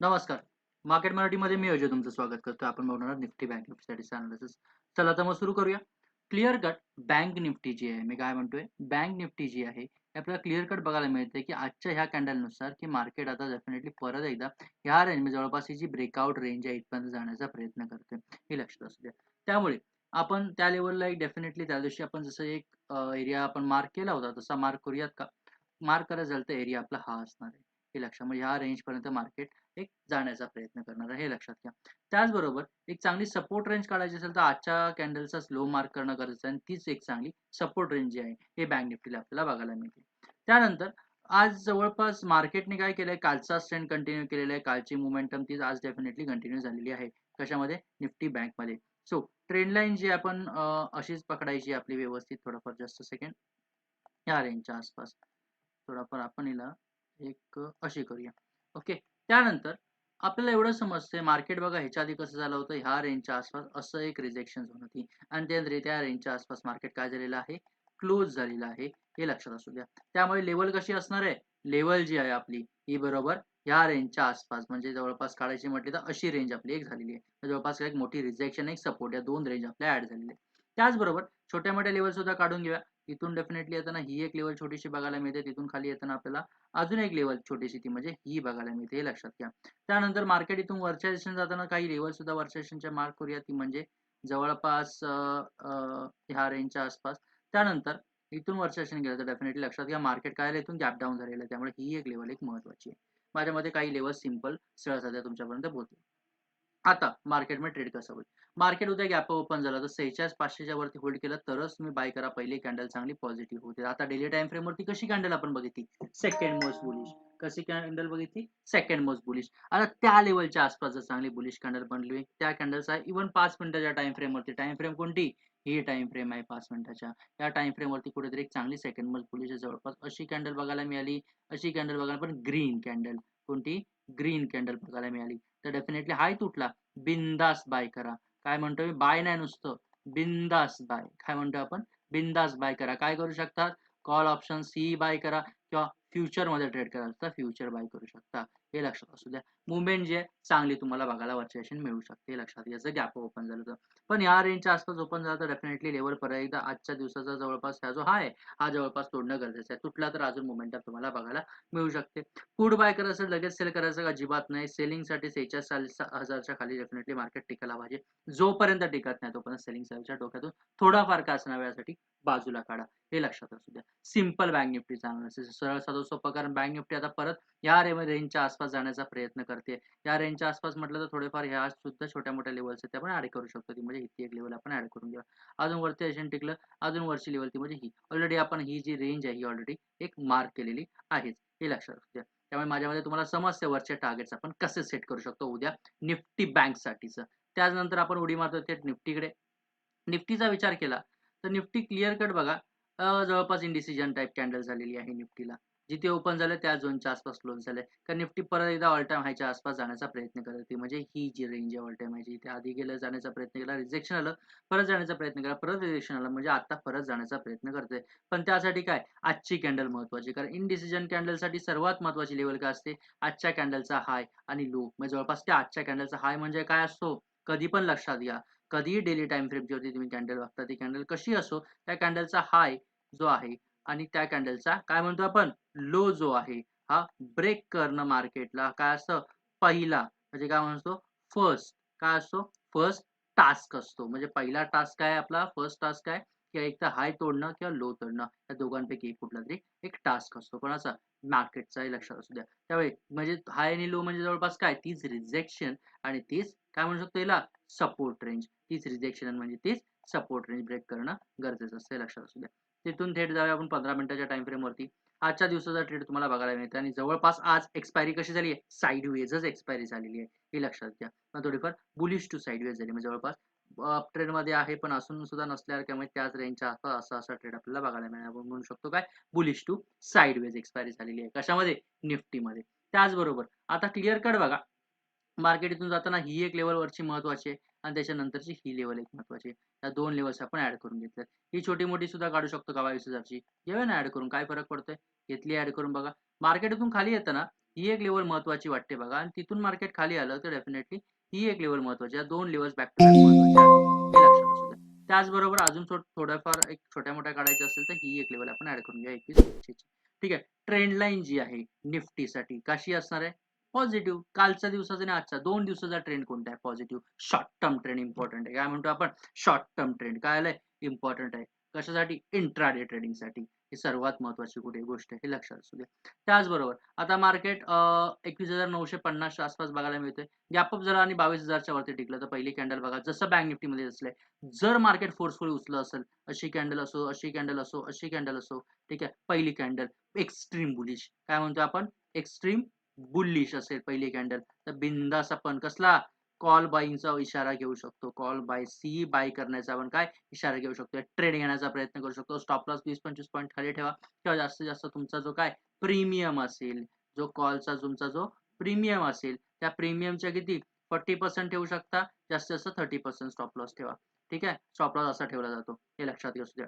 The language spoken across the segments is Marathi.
नमस्कार. मार्केट मराठीमध्ये मी अजय तुमचं स्वागत करतो आपण बघणार निफ्टी बँक निफ्टीसाठी अनालिसिस. चला तर मग सुरू करूया. क्लिअर कट बँक निफ्टी जी आहे, मी काय म्हणतोय बँक निफ्टी जी आहे, आपल्याला क्लिअर कट बघायला मिळते, की आजच्या ह्या कॅन्डलनुसार की मार्केट आता डेफिनेटली परत एकदा ह्या रेंजमध्ये जवळपास ही जी ब्रेकआउट रेंज आहे इथपर्यंत जाण्याचा प्रयत्न करते. हे लक्षात असू द्या. त्यामुळे आपण त्या लेवलला एक डेफिनेटली त्या दिवशी आपण जसं एक एरिया आपण मार्क केला होता, तसा मार्क करूयात का? मार्क करायला झालं तर एरिया आपला हा असणार आहे. हे लक्षात म्हणजे ह्या रेंजपर्यंत मार्केट एक जाण्याचा प्रयत्न करणार आहे, हे लक्षात घ्या. त्याचबरोबर एक चांगली सपोर्ट रेंज काढायची असेल तर आजच्या कॅन्डलचा स्लो मार्क करणं गरजेचं आहे आणि तीच एक चांगली सपोर्ट रेंज जी आहे, हे बँक निफ्टीला आपल्याला बघायला मिळते. त्यानंतर आज जवळपास मार्केटने काय केलंय, कालचा ट्रेंड कंटिन्यू केलेला आहे. कालची मोमेंटम तीच आज डेफिनेटली कंटिन्यू झालेली आहे. कशामध्ये? निफ्टी बँकमध्ये. सो ट्रेंड लाईन जी आपण अशीच पकडायची आपली व्यवस्थित थोडंफार जास्त सेकंड. या रेंजच्या आसपास. थोडाफार आपण हिला एक अशी करूया. ओके. त्यानंतर आपल्याला एवढं समजतंय मार्केट बघा ह्याच्या आधी कसं झालं होतं, ह्या रेंजच्या आसपास असं एक रिजेक्शन झोन होती आणि त्या त्या रेंजच्या आसपास मार्केट काय झालेलं आहे, क्लोज झालेलं आहे. हे लक्षात असू द्या. त्यामुळे लेवल कशी असणार आहे? लेवल जी आहे आपली, ही बरोबर ह्या रेंजच्या आसपास म्हणजे जवळपास काढायची म्हटली तर अशी रेंज आपली एक झालेली आहे. जवळपास एक मोठी रिजेक्शन, एक सपोर्ट या दोन रेंज आपल्या ऍड झालेल्या आहेत. त्याचबरोबर छोट्या-मोठ्या लेवल सुद्धा काढून घेऊया. इथून डेफिनेटली येताना ही एक लेवल छोटीशी बघायला मिळते. तिथून खाली येताना आपल्याला अजून एक लेवल छोटीशी ती म्हणजे ही बघायला मिळते, हे लक्षात घ्या. त्यानंतर मार्केट इथून वरच्या सेशन जाताना काही लेवल सुद्धा वरच्या सेशनच्या मार्क करूया. ती म्हणजे जवळपास ह्या रेंजच्या आसपास. त्यानंतर इथून वरच्या सेशन गेलं तर डेफिनेटली लक्षात घ्या मार्केट काय इथून गॅप डाऊन झालेलं आहे. त्यामुळे ही एक लेवल एक महत्वाची आहे. माझ्या काही लेवल सिंपल सरळ-साध्या तुमच्यापर्यंत पोहोचतील. आता मार्केटमध्ये ट्रेड कसं होईल? मार्केट उद्या गॅप ओपन झालं तर सेहेचाळीस पाचशेच्या वरती होल्ड केलं तरच तुम्ही बाय करा. पहिली कॅन्डल चांगली पॉझिटिव्ह होते. आता डेली टाईम फ्रेमवरती कशी कॅन्डल आपण बघितली? Second most bullish. कशी कॅन्डल बघितली? Second most bullish. आता त्या लेवलच्या आसपास जर चांगली बुलिश कॅन्डल बनली, त्या कॅन्डलचा इव्हन पाच मिनिटाच्या टाईम फ्रेमवरती टाइम फ्रेम कोणती? ही टाइम फ्रेम आहे पाच मिनिटाच्या. या टाईम फ्रेमवरती कुठेतरी एक चांगली सेकंड मोस्ट बुलिश जवळपास अशी कॅन्डल बघायला मिळाली, अशी कॅन्डल बघायला पण ग्रीन कॅन्डल. कोणती? ग्रीन कॅन्डल बघायला मिळाली. तर डेफिनेटली हाय तुटला, बिंदास बाय करा. काय म्हणतोय मी? बाय नाही नुसतं, बिंदास बाय. काय म्हणतोय आपण? बिंदास बाय करा. काय करू शकतात? कॉल ऑप्शन सी बाय करा किंवा फ्युचरमध्ये ट्रेड करा तर फ्युचर बाय करू शकता. हे लक्षात असू द्या. मुवमेंट जी आहे चांगली तुम्हाला बघायला वरच्या दिशेने मिळू शकते. लक्षात घ्या. गॅप ओपन झालं तर. पण या रेंजच्या आसपास ओपन झालं तर डेफिनेटली लेवल परत एकदा आजच्या दिवसाचा जवळपास हा जो हाय आहे, हा जवळपास तोडणं गरजेचं आहे. तुटला तर अजून मोमेंटम तुम्हाला बघायला मिळू शकते. पुट बाय करायचं लगेच सेल करायचं अजिबात नाही. सेलिंगसाठी सेहेचाळीस चाळीस हजारच्या खाली डेफिनेटली मार्केट टिकायला पाहिजे. जोपर्यंत टिकत नाही तोपर्यंत सेलिंग सेलच्या डोक्यातून थोडाफार का असणार वेळासाठी बाजूला काढा. हे लक्षात असू द्या. सिंपल बँक निफ्टीचा अनालिसिस सरळ साधं सोपं कारण बँक निफ्टी आता परत या रेंजच्या आसपास जाण्याचा प्रयत्न करते. या रेंजच्या आसपास म्हटलं तर थोडेफार ह्या सुद्धा छोट्या-मोठ्या लेवल्स आहेत त्या पण ऍड करू शकतो. ती म्हणजे ही एक लेवल आपण ऍड करून घेऊया. अजून वरती दिशेने टिकलं, अजून वरची लेवल ती म्हणजे ही. ऑलरेडी आपण ही जी रेंज आहे ही ऑलरेडी एक मार्क केलेली आहेच. हे लक्षात द्या. त्यामुळे माझ्या तुम्हाला समजते वरचे टार्गेट्स आपण कसे सेट करू शकतो उद्या निफ्टी बँकसाठीचं. त्यानंतर आपण उडी मारतो थेट निफ्टीकडे. निफ्टीचा विचार केला तर निफ्टी क्लिअर कट बघा जवळपास इंडिसिजन टाइप कॅन्डल झालेली आहे निफ्टीला. जिथे ओपन झालं त्या झोनच्या आसपास क्लोज झालंय. कारण निफ्टी परत एकदा ऑल टाइम हायच्या आसपास जाण्याचा प्रयत्न करत होती. म्हणजे ही जी रेंज आहे ऑल टाइम हायची इथे आधी गेलं जाण्याचा प्रयत्न केला, रिजेक्शन आलं, परत जाण्याचा प्रयत्न केला, परत रिजेक्शन आलं म्हणजे आता परत जाण्याचा प्रयत्न करते पण त्यासाठी काय? आजची कॅन्डल महत्वाची कारण इनडिसिजन कॅन्डलसाठी सर्वात महत्वाची लेवल काय असते? आजच्या कॅन्डलचा हाय आणि लो. म्हणजे जवळपास त्या आजच्या कॅन्डलचा हाय म्हणजे काय असतो? कधी पण लक्षात घ्या. कधीही डेली टाईम होती तुम्ही कॅन्डल बघता ती कॅन्डल कशी असो, त्या कॅन्डलचा हाय जो आहे आणि त्या कॅन्डलचा काय म्हणतो आपण? लो जो आहे, हा ब्रेक करणं मार्केटला काय असतं? पहिला म्हणजे काय म्हणतो? फर्स्ट काय असतो? फर्स्ट टास्क असतो. म्हणजे पहिला टास्क काय आपला? फर्स्ट टास्क काय? एक तर हाय तोडणं किंवा लो तोडणं. या दोघांपैकी कुठला तरी एक टास्क असतो. पण मार्केटचा मार्केटचाही लक्षात असू द्या. त्यावेळी म्हणजे हाय आणि लो म्हणजे जवळपास काय? तीच रिजेक्शन आणि तीच काय म्हणू शकतो याला? Support range. तीच रिजेक्शन म्हणजे तीच सपोर्ट रेंज ब्रेक करणं गरजेचं असतं. लक्षात असू द्या. तिथून थेट जाऊया आपण 15 मिनिटाच्या टाइम फ्रेमवरती. आजच्या दिवसाचा ट्रेड तुम्हाला बघायला मिळते आणि जवळपास आज एक्सपायरी कशी झाली आहे? साइडवेजच एक्सपायरी झालेली आहे. हे लक्षात घ्या. पण थोडीफार बुलिश टू साइडवेज झाली. म्हणजे जवळपास अप ट्रेंडमध्ये आहे पण असून सुद्धा नसल्यामुळे त्याच रेंजच्या आसपास असा-असा ट्रेड आपल्याला बघायला मिळेल आपण म्हणू शकतो काय? बुलिश टू साइडवेज एक्सपायरी झालेली आहे. कशामध्ये? निफ्टीमध्ये. त्याचबरोबर आता क्लिअर कट बघा. मार्केट इथून जाताना ही एक लेवलवरची वरची आहे आणि त्याच्यानंतरची ही लेवल एक महत्वाची या दोन लेवल्स आपण ऍड करून घेतल्यात. ही छोटी-मोठी सुद्धा काढू शकतो का 22,000 ची? घेऊया ना ऍड करून. काय फरक पडतोय? घेतली ऍड करून बघा. मार्केटतून खाली येताना ही एक लेवल महत्वाची वाटते बघा. आणि तिथून मार्केट खाली आलं तर डेफिनेटली ही एक लेवल महत्वाची या दोन लेवल्स बॅक टू बॅक लक्षात त्याचबरोबर अजून थोड्याफार एक छोट्या मोठ्या काढायच्या असेल तर ही एक लेवल आपण ऍड करून घ्या एकवीस ठीक आहे. ट्रेंड लाईन जी आहे निफ्टीसाठी कशी असणार आहे? पॉझिटिव्ह कालच्या दिवसाचा आणि आजचा दोन दिवसाचा ट्रेंड कोणता आहे? Positive short term trend important आहे. काय म्हणतो आपण? शॉर्ट टर्म ट्रेंड काय आलंय? इम्पॉर्टंट आहे. कशासाठी? इंट्राडे ट्रेडिंगसाठी ही सर्वात महत्वाची कुठे गोष्ट आहे? हे लक्षात असू द्या. त्याचबरोबर आता मार्केट एकवीस हजार नऊशे पन्नासच्या आसपास बघायला मिळतोय. गॅपअप जरा आणि बावीस हजारच्या वरती टिकलं तर पहिली कॅन्डल बघा. जसं बँक निफ्टीमध्ये असलंय जर मार्केट फोर्सफुली उचलं असेल अशी कॅन्डल असो अशी कॅन्डल असो अशी कॅन्डल असो ठीक आहे? पहिली कॅन्डल एक्स्ट्रीम बुलिश काय म्हणतो आपण? एक्स्ट्रीम बुलिश असेल पहिली कॅन्डल तर बिंदास आपण कसला कॉल बाईंगचा इशारा घेऊ शकतो. कॉल बाय सी बाय करण्याचा आपण काय इशारा घेऊ शकतो? ट्रेड घेण्याचा प्रयत्न करू शकतो. स्टॉप लॉस वीस पंचवीस पॉईंट खाली ठेवा. किंवा जास्तीत जास्त तुमचा जो काय प्रीमियम असेल जो कॉलचा तुमचा जो प्रीमियम असेल त्या प्रीमियमच्या किती? फोर्टी पर्सेंट ठेवू शकता. जास्तीत जास्त थर्टी पर्सेंट स्टॉप लॉस ठेवा. ठीक आहे? स्टॉप लॉस असा ठेवला जातो. हे लक्षात घेऊ द्या.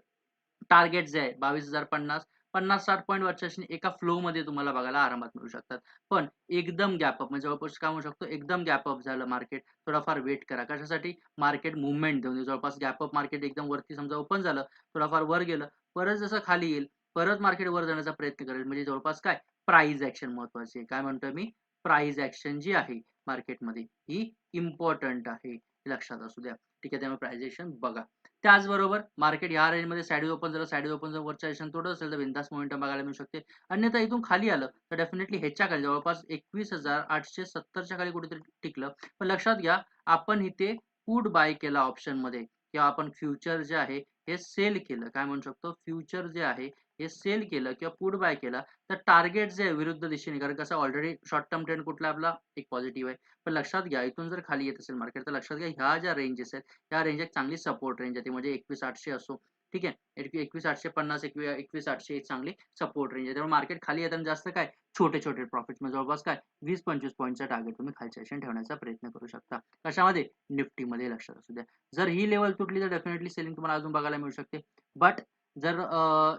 टार्गेट जे आहे बावीस हजार पन्नास पन्नास साठ पॉईंट वरच्या एका फ्लो मध्ये तुम्हाला बघायला आरामात मिळू शकतात. पण एकदम गॅपअप म्हणजे जवळपास काय म्हणू शकतो एकदम गॅपअप झालं मार्केट थोडाफार वेट करा. कशासाठी? मार्केट मुवमेंट देऊन जवळपास गॅपअप मार्केट एकदम वरती समजा ओपन झालं थोडाफार वर गेलं परत जसं खाली येईल परत मार्केट वर जाण्याचा प्रयत्न करेल. म्हणजे जवळपास काय? प्राइस ऍक्शन महत्वाची आहे. काय म्हणतोय मी? प्राइस ऍक्शन जी आहे मार्केटमध्ये ही इम्पॉर्टंट आहे. लक्षात असू द्या. ठीक आहे त्यामुळे प्राइस ऍक्शन बघा. त्याचबरोबर मार्केट या रेंजमध्ये साईड ओपन झालं साईड ओपन जर वरच्या रेशन थोडं असेल तर बिंदास मोमेंटम बघायला मिळू शकते. अन्यथा इथून खाली आलं तर डेफिनेटली ह्याच्या खाली जवळपास एकवीस हजार आठशे सत्तरच्या खाली कुठेतरी टिकलं. पण लक्षात घ्या आपण इथे पुट बाय केला ऑप्शनमध्ये. किंवा आपण फ्युचर जे आहे हे सेल केलं. काय म्हणू शकतो? फ्युचर जे आहे हे सेल केलं किंवा पुट बाय केला तर टार्गेट जे आहे विरुद्ध दिशेने कारण कसं ऑलरेडी शॉर्ट टर्म ट्रेंड कुठला आपला? एक पॉझिटिव्ह आहे. पण लक्षात घ्या इथून जर खाली येत असेल मार्केट तर लक्षात घ्या ह्या ज्या रेंजेस आहेत ह्या रेंज एक चांगली सपोर्ट रेंज आहे. ती म्हणजे एकवीस आठशे असो. ठीक आहे? एकवीस आठशे पन्नास एकवीस एकवीस आठशे एक चांगली सपोर्ट रेंज आहे. त्यामुळे मार्केट खाली येताना जास्त काय? छोटे छोटे प्रॉफिट म्हणजे जवळपास काय? वीस पंचवीस पॉईंटचा टार्गेट तुम्ही खालच्या सेशन ठेवण्याचा प्रयत्न करू शकता. कशामध्ये? निफ्टीमध्ये लक्षात असू द्या. जर ही लेवल तुटली तर डेफिनेटली सेलिंग तुम्हाला अजून बघायला मिळू शकते. बट जर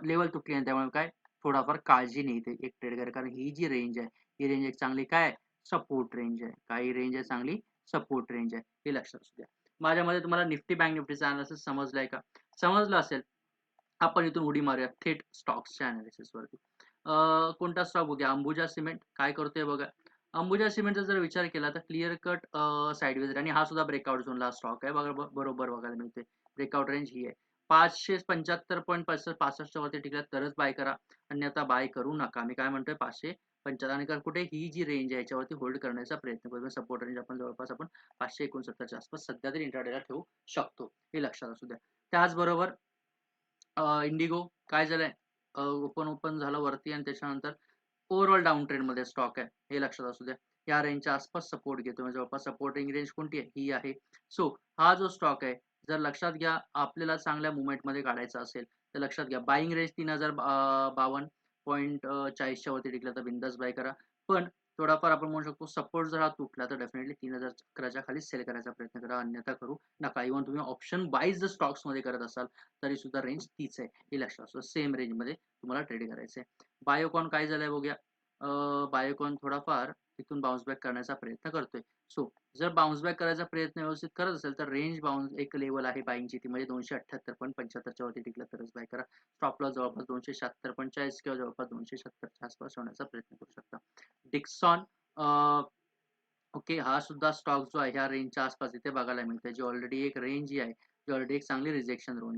लेवल तुटली ना त्यामुळे काय? थोडाफार काळजी नाही एक ट्रेड करा. कारण ही जी रेंज आहे ही रेंज एक चांगली काय? सपोर्ट रेंज आहे. काही रेंज आहे चांगली सपोर्ट रेंज आहे. हे लक्षात असू द्या. माझ्यामध्ये तुम्हाला निफ्टी बँक निफ्टीचा अनालिसिस समजलाय का? समजलं असेल. आपण इथून उडी मारूया. थेट स्टॉक्सच्या अनालिसिस वरती. कोणता स्टॉक बघूया? अंबुजा सिमेंट. काय करतोय बघा? अंबुजा सिमेंटचा जर विचार केला तर क्लिअर कट साईडवेज आणि हा सुद्धा ब्रेकआउट झोनला स्टॉक आहे. बघा बरोबर बघायला मिळते ब्रेकआउट रेंज ही आहे. पाचशे पंच्याहत्तर पॉईंट पासष्ट वरती टिकला तरच बाय करा. अन्यथा बाय करू नका. मी काय म्हणतोय? पाचशे पंच्याहत्तर आणि कुठे ही जी रेंज आहे याच्यावरती होल्ड करण्याचा प्रयत्न करू. सपोर्ट रेंज आपण जवळपास आपण पाचशे एकोणसत्तरच्या आसपास सध्या तरी इंटरडेला ठेवू शकतो. हे लक्षात असू द्या. त्याचबरोबर इंडिगो काय झालंय? ओपन ओपन झालं वरती आणि त्याच्यानंतर ओव्हरऑल डाऊन ट्रेंडमध्ये स्टॉक आहे. हे लक्षात असू द्या. या रेंजच्या आसपास सपोर्ट घेतो म्हणजे जवळपास सपोर्टिंग रेंज कोणती आहे? ही आहे. सो हा जो स्टॉक आहे जर लक्षात घ्या आपल्याला चांगल्या मुवमेंटमध्ये काढायचं असेल तर लक्षात घ्या. बाईंग रेंज तीन हजार बावन्न पॉईंट चाळीसच्या वरती टिकला तर बिंदास बाय करा. पण थोडाफार आपण म्हणू शकतो सपोर्ट जर हा तुटला तर डेफिनेटली तीन हजार अकराच्या खाली सेल करायचा प्रयत्न करा. अन्यथा करू नका. इव्हन तुम्ही ऑप्शन बाईज जर स्टॉक्समध्ये करत असाल तरी सुद्धा रेंज तीच आहे. हे लक्षात असतो. सेम रेंजमध्ये तुम्हाला ट्रेड करायचं आहे बायोकॉन काय झालंय बघूया. बायोकॉन थोडाफार तिथून बाउन्स बॅक करण्याचा प्रयत्न करतोय. सो जर बाउन्स बॅक करायचा प्रयत्न व्यवस्थित करत असेल तर रेंज बाउन्स एक लेवल आहे बाईंगची ती. म्हणजे दोनशे अठ्ठ्याहत्तर पण पंच्याहत्तरच्या वरती टिकलं तरच बाय करा. स्टॉप लॉस जवळपास दोनशे शहात्तर पंचाळीस किंवा जवळपास दोनशे शहात्तरच्या आसपास होण्याचा प्रयत्न करू शकता. डिक्सॉन ओके हा सुद्धा स्टॉक जो आहे ह्या रेंजच्या आसपास इथे बघायला मिळते जी ऑलरेडी एक रेंज जी आहे जी ऑलरेडी एक चांगली रिजेक्शन झोन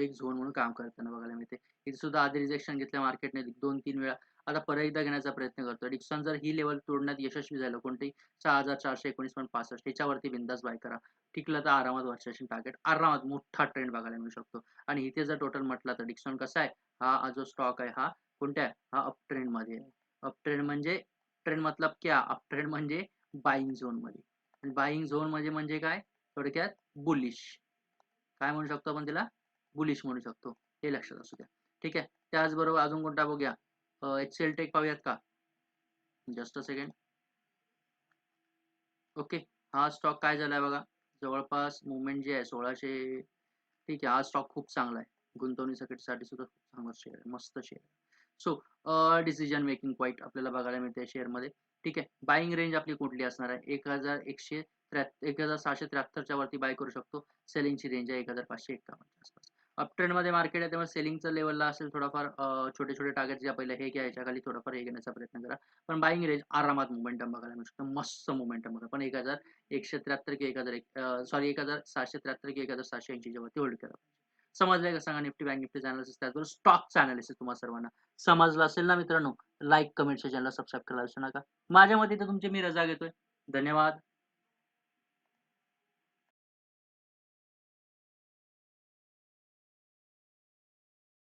एक झोन म्हणून काम करताना बघायला मिळते. इथे सुद्धा आधी रिजेक्शन घेतल्या मार्केटने दोन तीन वेळा आता परत एकदा घेण्याचा प्रयत्न करतो. डिक्सन जर ही लेवल तोडण्यात यशस्वी झालं कोणती सहा हजार चारशे एकोणीस पॉईंट पासष्ट त्याच्यावरती बिंदास बाय करा. टिकलं तर आरामात वर्षाशी टार्गेट आरामात मोठा ट्रेंड बघायला मिळू शकतो. आणि इथे जर टोटल म्हटलं तर डिक्सन कसा आहे? हा जो स्टॉक आहे हा कोणत्या आहे? हा अप ट्रेंडमध्ये आहे. अप ट्रेंड म्हणजे ट्रेंड मतलब क्या? अप ट्रेंड म्हणजे बाईंग झोनमध्ये. आणि बाईंग झोनमध्ये म्हणजे काय? थोडक्यात बुलिश काय म्हणू शकतो आपण त्याला बुलिश म्हणू शकतो. हे लक्षात असू द्या. ठीक आहे? त्याचबरोबर अजून कोणता बघूया? एच एल टेक पाहूयात का? जस्ट अ सेकंड ओके हा स्टॉक काय झालाय बघा? जवळपास मुवमेंट जे आहे सोळाशे ठीक आहे हा स्टॉक खूप चांगला आहे. गुंतवणुकीसाठी सुद्धा खूप चांगला शेअर आहे मस्त share so decision making point आपल्याला बघायला मिळते शेअरमध्ये. ठीक आहे बाईंग रेंज आपली कुठली असणार आहे? एक हजार एकशे एक हजार सहाशे त्र्याहत्तरच्या वरती बाय करू शकतो. सेलिंगची रेंज आहे एक हजार पाचशे एकावन्नच्या आसपास. अपट्रेंडमध्ये मार्केट आहे तेव्हा सेलिंगचं लेवलला असेल थोडाफार छोटे छोटे टार्गेट ज्या पहिले हे घ्यायच्या खाली थोडंफार हे घेण्याचा प्रयत्न करा. पण बाईंग रेंज आरामात मोमेंटम बघायला मिळू शकतो मस्त मोमेंटम बघा. पण एक हजार एकशे त्र्याहत्तर की एक हजार एक सॉरी एक हजार सहाशे त्र्याहत्तर की एक हजार सहाशे ऐंशीच्या वरती होल्ड करा. समजलं का सांगा निफ्टी बँक निफ्टी अनालिसिस त्याचबरोबर स्टॉकचं अनालिसिस तुम्हाला सर्वांना समजलं असेल ना मित्रांनो? लाईक कमेंट चॅनलला सबस्क्राईब करायला विसरू नका. माझ्या मते तर तुमची मी रजा घेतोय. धन्यवाद.